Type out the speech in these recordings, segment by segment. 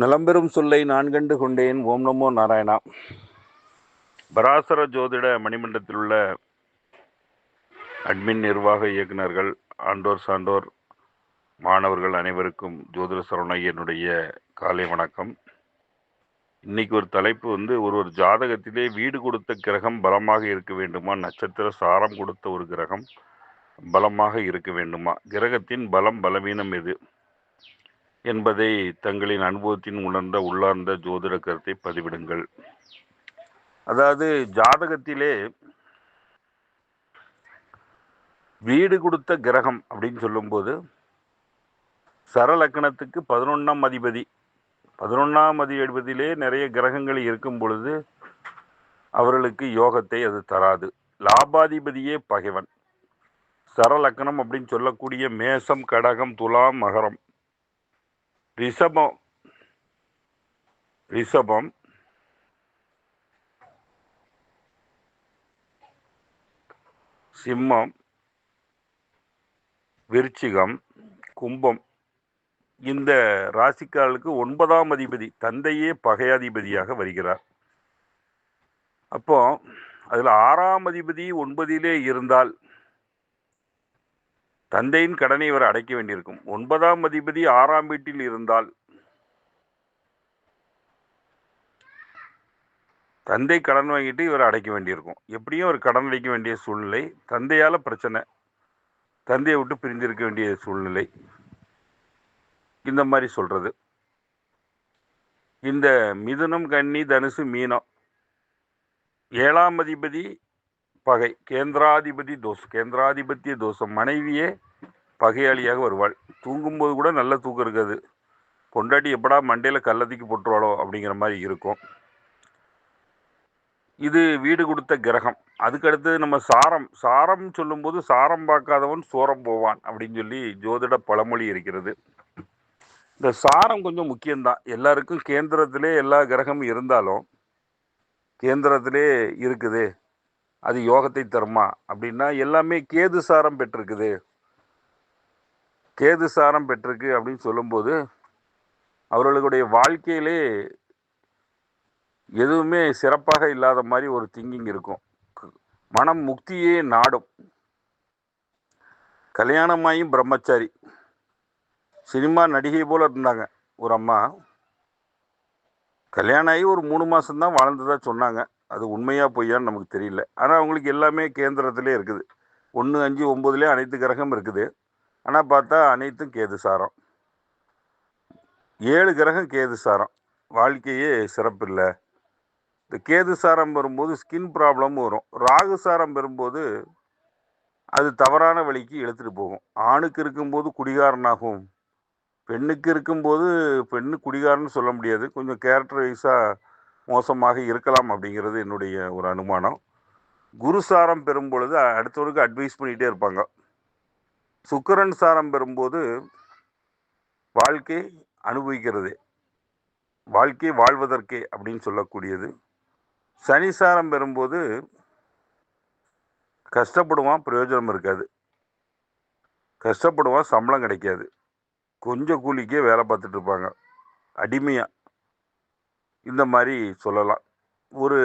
நலம்பெரும் சொல்லை நான் கண்டு கொண்டேன். ஓம் நமோ நாராயணா. பராசர ஜோதிட மணிமண்டத்தில் உள்ள அட்மின் நிர்வாக இயக்குனர்கள் ஆண்டோர் சான்றோர் மாணவர்கள் அனைவருக்கும் ஜோதிட சரவணையனுடைய காலை வணக்கம். இன்னைக்கு ஒரு தலைப்பு வந்து ஒரு ஒரு ஜாதகத்திலே வீடு கொடுத்த கிரகம் பலமாக இருக்க வேண்டுமா? நட்சத்திர சாரம் கொடுத்த ஒரு கிரகம் பலமாக இருக்க வேண்டுமா? கிரகத்தின் பலம் பலவீனம் எது? என்பதை தங்களின் அனுபவத்தின் உணர்ந்த உள்ளார்ந்த ஜோதிட கருத்தை பதிவிடுங்கள். அதாவது ஜாதகத்திலே வீடு கொடுத்த கிரகம் அப்படின்னு சொல்லும்போது சரலக்கணத்துக்கு பதினொன்றாம் அதிபதி பதினொன்றாம் அதிபதியிலே நிறைய கிரகங்கள் இருக்கும் பொழுது அவர்களுக்கு யோகத்தை அது தராது. லாபாதிபதியே பகைவன். சரலக்கணம் அப்படின்னு சொல்லக்கூடிய மேசம் கடகம் துலாம் மகரம். ரிஷபம் ரிஷபம் சிம்மம் விருச்சிகம் கும்பம். இந்த ராசிக்காரர்களுக்கு ஒன்பதாம் அதிபதி தந்தையே பகையாதிபதியாக வருகிறார். அப்போ அதில் ஆறாம் அதிபதி ஒன்பதிலே இருந்தால் தந்தையின் கடனை இவர் அடைக்க வேண்டியிருக்கும். ஒன்பதாம் அதிபதி ஆறாம் வீட்டில் இருந்தால் தந்தை கடன் வாங்கிட்டு இவர் அடைக்க வேண்டியிருக்கும். எப்படியும் ஒரு கடன் அடைக்க வேண்டிய சூழ்நிலை தந்தையால் பிரச்சனை தந்தையை விட்டு பிரிந்திருக்க வேண்டிய சூழ்நிலை. இந்த மாதிரி சொல்கிறது இந்த மிதுனம் கன்னி தனுசு மீனம் ஏழாம் அதிபதி பகை. கேந்திராதிபதி தோஷம். கேந்திராதிபத்திய தோஷம். மனைவியே பகையாளியாக வருவாள். தூங்கும்போது கூட நல்ல தூக்கம் இருக்காது. பொண்டாட்டி எப்படா மண்டையில் கள்ளத்துக்கு போட்டுருவாளோ அப்படிங்கிற மாதிரி இருக்கும். இது வீடு கொடுத்த கிரகம். அதுக்கடுத்து நம்ம சாரம். சாரம் சொல்லும்போது சாரம் பார்க்காதவன் சோரம் போவான் அப்படின்னு சொல்லி ஜோதிட பழமொழி இருக்கிறது. இந்த சாரம் கொஞ்சம் முக்கியம்தான். எல்லாருக்கும் கேந்திரத்திலே எல்லா கிரகமும் இருந்தாலும் கேந்திரத்திலே இருக்குது. அது யோகத்தை தருமா? அப்படின்னா எல்லாமே கேது சாரம் பெற்றிருக்குது. கேது சாரம் பெற்றிருக்கு அப்படின்னு சொல்லும்போது அவர்களுடைய வாழ்க்கையிலே எதுவுமே சிறப்பாக இல்லாத மாதிரி ஒரு திங்கிங் இருக்கும். மனம் முக்தியே நாடும். கல்யாணமாயும் பிரம்மச்சாரி. சினிமா நடிகை போல் இருந்தாங்க ஒரு அம்மா. கல்யாணம் ஆகி ஒரு மூணு மாதம்தான் வாழ்ந்ததாக சொன்னாங்க. அது உண்மையா பொய்யான்னு நமக்கு தெரியல. ஆனால் அவங்களுக்கு எல்லாமே கேந்திரத்திலே இருக்குது. ஒன்று அஞ்சு ஒம்பதுலேயே அனைத்து கிரகம் இருக்குது. ஆனால் பார்த்தா அனைத்தும் கேது சாரம். ஏழு கிரகம் கேது சாரம். வாழ்க்கையே சிறப்பு இல்லை இந்த கேது சாரம் வரும்போது ஸ்கின் ப்ராப்ளமும் வரும். ராகு சாரம் வரும்போது அது தவறான வழிக்கு இழுத்துட்டு போகும். ஆணுக்கு இருக்கும்போது குடிகாரனாகும். பெண்ணுக்கு இருக்கும்போது பெண்ணு குடிகாரன்னு சொல்ல முடியாது. கொஞ்சம் கேரக்டர் வைஸாக மோசமாக இருக்கலாம் அப்படிங்கிறது என்னுடைய ஒரு அனுமானம். குரு சாரம் பெறும் பொழுது அடுத்தவருக்கு அட்வைஸ் பண்ணிகிட்டே இருப்பாங்க. சுக்கரன் சாரம் பெறும்போது வாழ்க்கை அனுபவிக்கிறது. வாழ்க்கை வாழ்வதற்கே அப்படின்னு சொல்லக்கூடியது. சனி சாரம் பெறும்போது கஷ்டப்படுவான் பிரயோஜனம் இருக்காது. கஷ்டப்படுவான் சம்பளம் கிடைக்காது. கொஞ்சம் கூலிக்கே வேலை பார்த்துட்டு இருப்பாங்க. அடிமையாக இந்த மாதிரி சொல்லலாம். ஒரு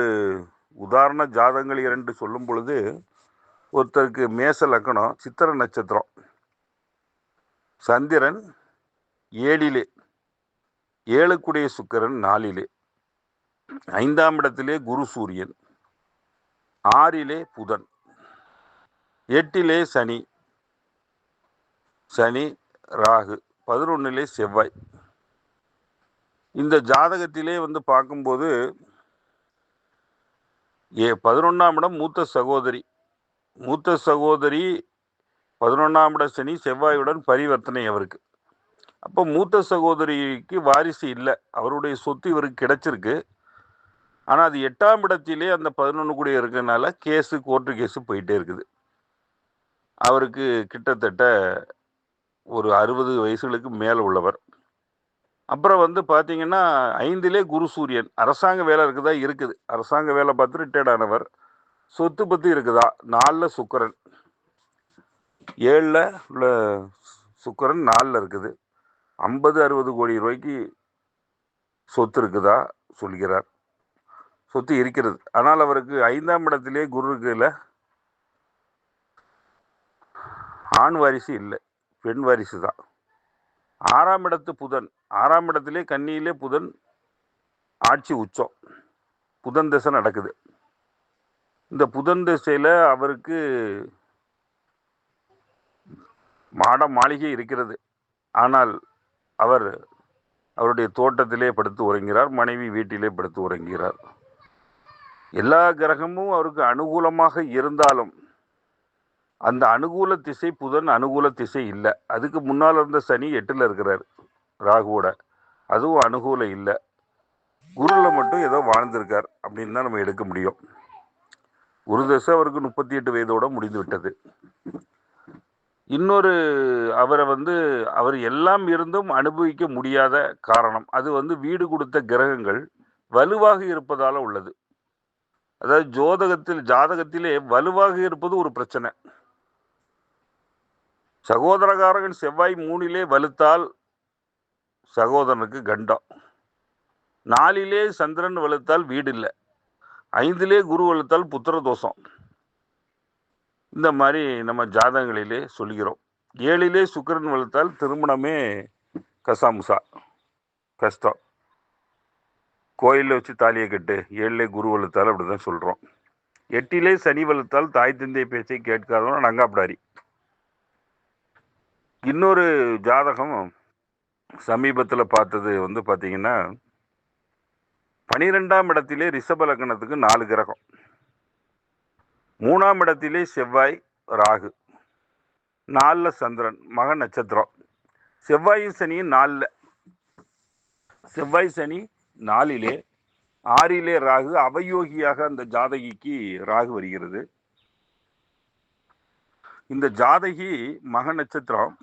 உதாரண ஜாதகங்கள் இரண்டு சொல்லும் பொழுது ஒருத்தருக்கு மேச லக்கணம் சித்திர நட்சத்திரம். சந்திரன் ஏழிலே ஏழுக்குடைய சுக்கரன் நாலிலே. ஐந்தாம் இடத்திலே குரு சூரியன் ஆறிலே புதன் எட்டிலே சனி சனி ராகு பதினொன்னிலே செவ்வாய். இந்த ஜாதகத்திலே வந்து பார்க்கும்போது ஏ பதினொன்றாம் இடம் மூத்த சகோதரி. மூத்த சகோதரி பதினொன்றாம் இட சனி செவ்வாயுடன் பரிவர்த்தனை அவருக்கு. அப்போ மூத்த சகோதரிக்கு வாரிசு இல்லை. அவருடைய சொத்து இவருக்கு கிடைச்சிருக்கு. ஆனால் அது எட்டாம் இடத்திலே அந்த பதினொன்று கூட இருக்கிறதுனால கேஸு கோர்ட்டு கேஸு போயிட்டே இருக்குது. அவருக்கு கிட்டத்தட்ட ஒரு அறுபது வயசுகளுக்கு மேலே உள்ளவர். அப்புறம் வந்து பார்த்தீங்கன்னா ஐந்திலே குரு சூரியன். அரசாங்க வேலை இருக்குதா? இருக்குது. அரசாங்க வேலை பார்த்து ரிட்டையர்ட் ஆனவர். சொத்து பற்றி இருக்குதா? நாலில் சுக்கரன். ஏழில் உள்ள சுக்கரன் நாலில் இருக்குது. ஐம்பது அறுபது கோடி ரூபாய்க்கு சொத்து இருக்குதா? சொல்கிறார். சொத்து இருக்கிறது. ஆனால் அவருக்கு ஐந்தாம் இடத்திலே குரு இருக்குல்ல ஆண் வாரிசு இல்லை. பெண் வாரிசு தான் ஆறாம் இடத்து புதன். ஆறாம் இடத்திலே கன்னியிலே புதன் ஆட்சி உச்சம். புதன் திசை நடக்குது. இந்த புதன் திசையில் அவருக்கு மாட மாளிகை இருக்கிறது. ஆனால் அவர் அவருடைய தோட்டத்திலே படுத்து உறங்கிறார் மனைவி வீட்டிலே படுத்து உறங்கிறார். எல்லா கிரகமும் அவருக்கு அனுகூலமாக இருந்தாலும் அந்த அனுகூல திசை புதன் அனுகூல திசை இல்லை. அதுக்கு முன்னால் இருந்த சனி எட்டில் இருக்கிறார். ராகுவோட. அதுவும் அனுகூலம் இல்லை. குருவில் மட்டும் ஏதோ வாழ்ந்திருக்கார் அப்படின்னு தான் நம்ம எடுக்க முடியும். குரு தசை அவருக்கு முப்பத்தி எட்டு வயதோட முடிந்து விட்டது. இன்னொரு அவரை வந்து அவர் எல்லாம் இருந்தும் அனுபவிக்க முடியாத காரணம் அது வந்து வீடு கொடுத்த கிரகங்கள் வலுவாக இருப்பதால் உள்ளது. அதாவது ஜோதகத்தில் ஜாதகத்திலே வலுவாக இருப்பது ஒரு பிரச்சனை. சகோதரகாரகன் செவ்வாய் மூணிலே வலுத்தால் சகோதரனுக்கு கண்டம். நாலிலே சந்திரன் வலுத்தால் வீடு இல்லை ஐந்திலே குரு வலுத்தால் புத்திர தோஷம் இந்த மாதிரி நம்ம ஜாதகங்களிலே சொல்கிறோம். ஏழிலே சுக்கிரன் வலுத்தால் திருமணமே கசாமுசா. கஷ்டம். கோயிலில் வச்சு தாலியை கட்டு ஏழிலே குரு வலுத்தால் அப்படி தான் சொல்கிறோம் எட்டிலே சனி வலுத்தால் தாய் தந்தை பேச்சை கேட்காதவன் நங்காப்பிடாரி இன்னொரு ஜாதகம் சமீபத்தில் பார்த்தது வந்து பார்த்தீங்கன்னா பனிரெண்டாம் இடத்திலே ரிஷப லக்னத்துக்கு நாலு கிரகம். மூணாம் இடத்திலே செவ்வாய் ராகு. நாலில் சந்திரன் மக நட்சத்திரம். செவ்வாயும் சனியும் நாலில். செவ்வாய் சனி நாலிலே ஆறிலே ராகு அவயோகியாக அந்த ஜாதகிக்கு ராகு வருகிறது. இந்த ஜாதகி மக நட்சத்திரம்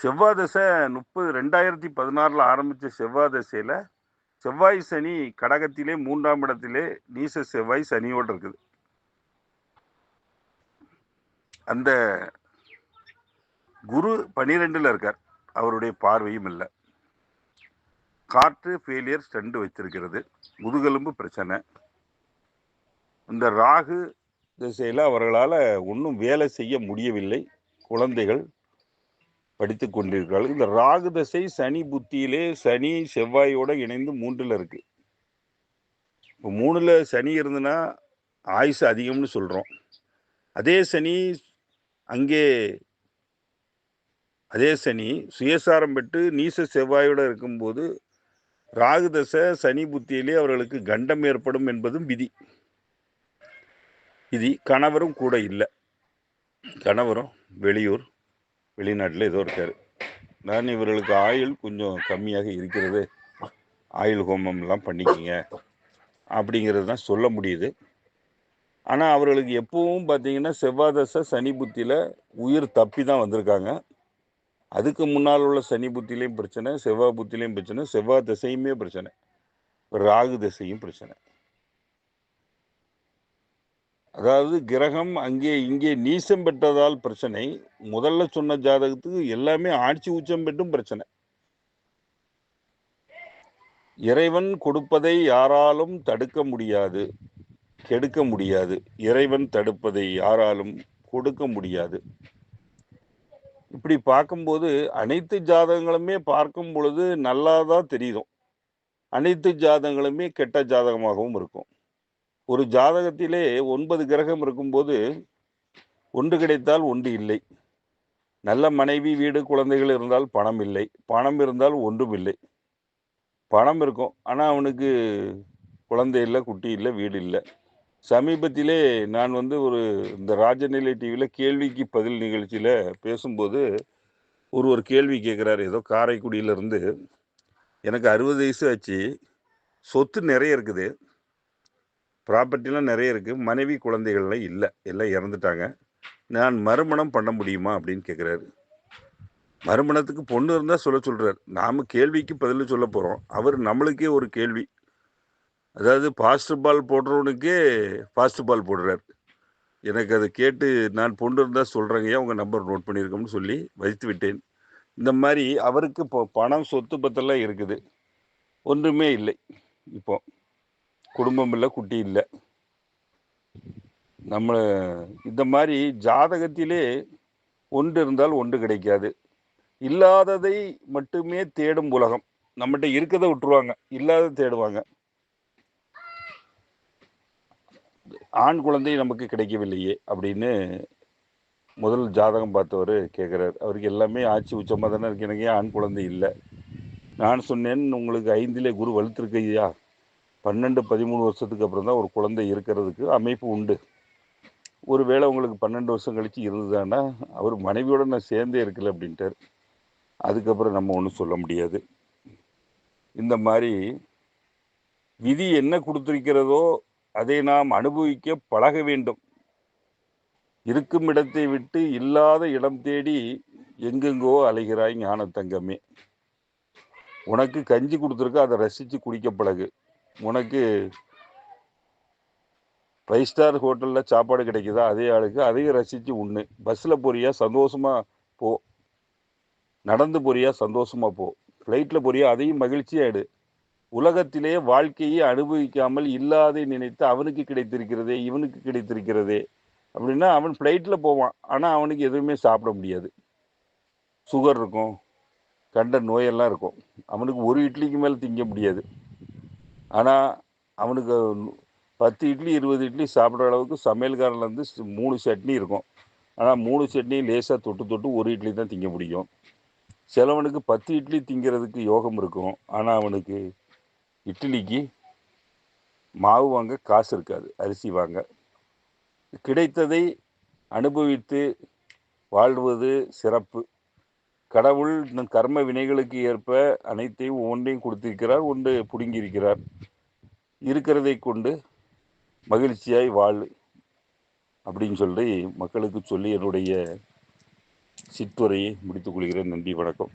செவ்வாய் தசை முப்பது ரெண்டாயிரத்தி பதினாறில் ஆரம்பித்த செவ்வாய் தசையில் செவ்வாய் சனி கடகத்திலே மூன்றாம் இடத்திலே நீச செவ்வாய் சனியோடு இருக்குது. அந்த குரு பனிரெண்டில் இருக்கார். அவருடைய பார்வையும் இல்லை. காற்று ஃபெயிலியர் ஸ்டண்டு வச்சிருக்கிறது முதுகெலும்பு பிரச்சனை. இந்த ராகு திசையில் அவர்களால் ஒன்றும் வேலை செய்ய முடியவில்லை. குழந்தைகள் படித்து கொண்டிருக்கிறார்கள் இந்த ராகு தசை சனி புத்தியிலே சனி செவ்வாயோட இணைந்து மூன்றில் இருக்கு. இப்போ மூணில் சனி இருந்ததுன்னா ஆயுசு அதிகம்னு சொல்கிறோம் அதே சனி அங்கே அதே சனி சுயசாரம் பெற்று நீச செவ்வாயோடு இருக்கும்போது ராகு தசை சனி புத்தியிலே அவர்களுக்கு கண்டம் ஏற்படும் என்பதும் விதி. விதி. கணவரும் கூட இல்லை. கணவரும் வெளியூர். வெளிநாட்டில் ஏதோ இருக்கார். நான் இவர்களுக்கு ஆயுள் கொஞ்சம் கம்மியாக இருக்கிறது. ஆயுள் ஹோமம்லாம் பண்ணிக்கிங்க. அப்படிங்கிறது தான் சொல்ல முடியுது. ஆனால் அவர்களுக்கு எப்பவும் பார்த்தீங்கன்னா செவ்வாதசை சனி புத்தியில் உயிர் தப்பி தான் வந்திருக்காங்க. அதுக்கு முன்னால் உள்ள சனி புத்திலையும் பிரச்சனை செவ்வாய் புத்திலையும் பிரச்சனை செவ்வாய் திசையுமே பிரச்சனை. ராகு திசையும் பிரச்சனை. அதாவது கிரகம் அங்கே இங்கே நீசம் பெற்றதால் பிரச்சனை. முதல்ல சொன்ன ஜாதகத்துக்கு எல்லாமே ஆட்சி உச்சம் பெற்றும் பிரச்சனை. இறைவன் கொடுப்பதை யாராலும் தடுக்க முடியாது கெடுக்க முடியாது. இறைவன் தடுப்பதை யாராலும் கொடுக்க முடியாது. இப்படி பார்க்கும்போது அனைத்து ஜாதகங்களுமே பார்க்கும் பொழுது நல்லா தான் தெரியும். அனைத்து ஜாதகங்களுமே கெட்ட ஜாதகமாகவும் இருக்கும். ஒரு ஜாதகத்திலே ஒன்பது கிரகம் இருக்கும்போது ஒன்று கிடைத்தால் ஒன்று இல்லை. நல்ல மனைவி வீடு குழந்தைகள் இருந்தால் பணம் இல்லை. பணம் இருந்தால் ஒன்றும் இல்லை. பணம் இருக்கும். ஆனால் அவனுக்கு குழந்தை இல்லை குட்டி இல்லை வீடு இல்லை. சமீபத்திலே நான் வந்து ஒரு இந்த ராஜநிலை டிவியில் கேள்விக்கு பதில் நிகழ்ச்சியில் பேசும்போது ஒரு ஒரு கேள்வி கேட்குறாரு. ஏதோ காரைக்குடியிலேருந்து. எனக்கு அறுபது வயசு ஆச்சு. சொத்து நிறைய இருக்குது. ப்ராப்பர்ட்டிலாம் நிறைய இருக்குது மனைவி குழந்தைகள்லாம் இல்லை. எல்லாம் இறந்துட்டாங்க. நான் மறுமணம் பண்ண முடியுமா அப்படின்னு கேட்குறாரு மறுமணத்துக்கு பொண்ணு இருந்தால் சொல்ல சொல்கிறார் நாம் கேள்விக்கு பதில் சொல்ல போகிறோம் அவர் நம்மளுக்கே ஒரு கேள்வி. அதாவது ஃபாஸ்ட் பால் போடுறவனுக்கே ஃபாஸ்ட் பால் போடுறார். எனக்கு அதை கேட்டு நான் பொண்ணு இருந்தால் சொல்கிறேங்கய்யா உங்கள் நம்பர் நோட் பண்ணியிருக்கோம்னு சொல்லி வைத்து விட்டேன். இந்த மாதிரி அவருக்கு இப்போ பணம் சொத்து பத்தெல்லாம் இருக்குது. ஒன்றுமே இல்லை. இப்போது குடும்பம் இல்லை குட்டி இல்லை. நம்ம இந்த மாதிரி ஜாதகத்திலே ஒன்று இருந்தால் ஒன்று கிடைக்காது. இல்லாததை மட்டுமே தேடும் உலகம். நம்மகிட்ட இருக்கதை விட்டுருவாங்க. இல்லாத தேடுவாங்க. ஆண் குழந்தை நமக்கு கிடைக்கவில்லையே அப்படின்னு முதல் ஜாதகம் பார்த்தவர் கேட்குறாரு அவருக்கு எல்லாமே ஆட்சி உச்சமாக தானே இருக்கு. எனக்கு ஆண் குழந்தை இல்லை? நான் சொன்னேன் உங்களுக்கு ஐந்திலே குரு வலுத்திருக்கையா? பன்னெண்டு பதிமூணு வருஷத்துக்கு அப்புறம் தான் ஒரு குழந்தை இருக்கிறதுக்கு அமைப்பு உண்டு. ஒரு வேளை உங்களுக்கு பன்னெண்டு வருஷம் கழித்து இருந்ததுன்னா அவர் மனைவியோட நான் சேர்ந்தே இருக்கல அப்படின்ட்டார். அதுக்கப்புறம் நம்ம ஒன்றும் சொல்ல முடியாது. இந்த மாதிரி விதி என்ன கொடுத்துருக்கிறதோ அதை நாம் அனுபவிக்க பழக வேண்டும். இருக்கும் இடத்தை விட்டு இல்லாத இடம் தேடி எங்கெங்கோ அலைகிறாய் ஞான தங்கமே உனக்கு கஞ்சி கொடுத்துருக்க அதை ரசித்து குடிக்க பழகு. உனக்கு ஃபைவ் ஸ்டார் ஹோட்டலில் சாப்பாடு கிடைக்குதா? அதே ஆளுக்கு அதையும் ரசித்து உண்ணு. பஸ்ஸில் போறியா? சந்தோஷமாக போ. நடந்து போறியா? சந்தோஷமாக போ. ஃப்ளைட்டில் போறியா? அதையும் மகிழ்ச்சியாயிடு உலகத்திலே வாழ்க்கையை அனுபவிக்காமல் இல்லாதை நினைத்து அவனுக்கு கிடைத்திருக்கிறதே இவனுக்கு கிடைத்திருக்கிறதே அப்படின்னா அவன் ஃப்ளைட்டில் போவான். ஆனால் அவனுக்கு எதுவுமே சாப்பிட முடியாது. சுகர் இருக்கும். கண்ட நோயெல்லாம் இருக்கும். அவனுக்கு ஒரு இட்லிக்கு மேலே திங்க முடியாது. ஆனால் அவனுக்கு பத்து இட்லி இருபது இட்லி சாப்பிட்ற அளவுக்கு சமையல்காரில் வந்து மூணு சட்னி இருக்கும். ஆனால் மூணு சட்னி லேசாக தொட்டு தொட்டு ஒரு இட்லி தான் திங்க முடியும். சிலவனுக்கு பத்து இட்லி திங்கிறதுக்கு யோகம் இருக்கும். ஆனால் அவனுக்கு இட்லிக்கு மாவு வாங்க காசு இருக்காது. அரிசி வாங்க. கிடைத்ததை அனுபவித்து வாழ்வது சிறப்பு. கடவுள் நம் கர்ம வினைகளுக்கு ஏற்ப அனைத்தையும் ஒவ்வொன்றையும் கொடுத்திருக்கிறார் ஒன்று பிடுங்கியிருக்கிறார். இருக்கிறதை கொண்டு மகிழ்ச்சியாய் வாழ் அப்படின்னு சொல்லி மக்களுக்கு சொல்லி என்னுடைய சித்துரையை முடித்துக் கொள்கிறேன். நன்றி வணக்கம்.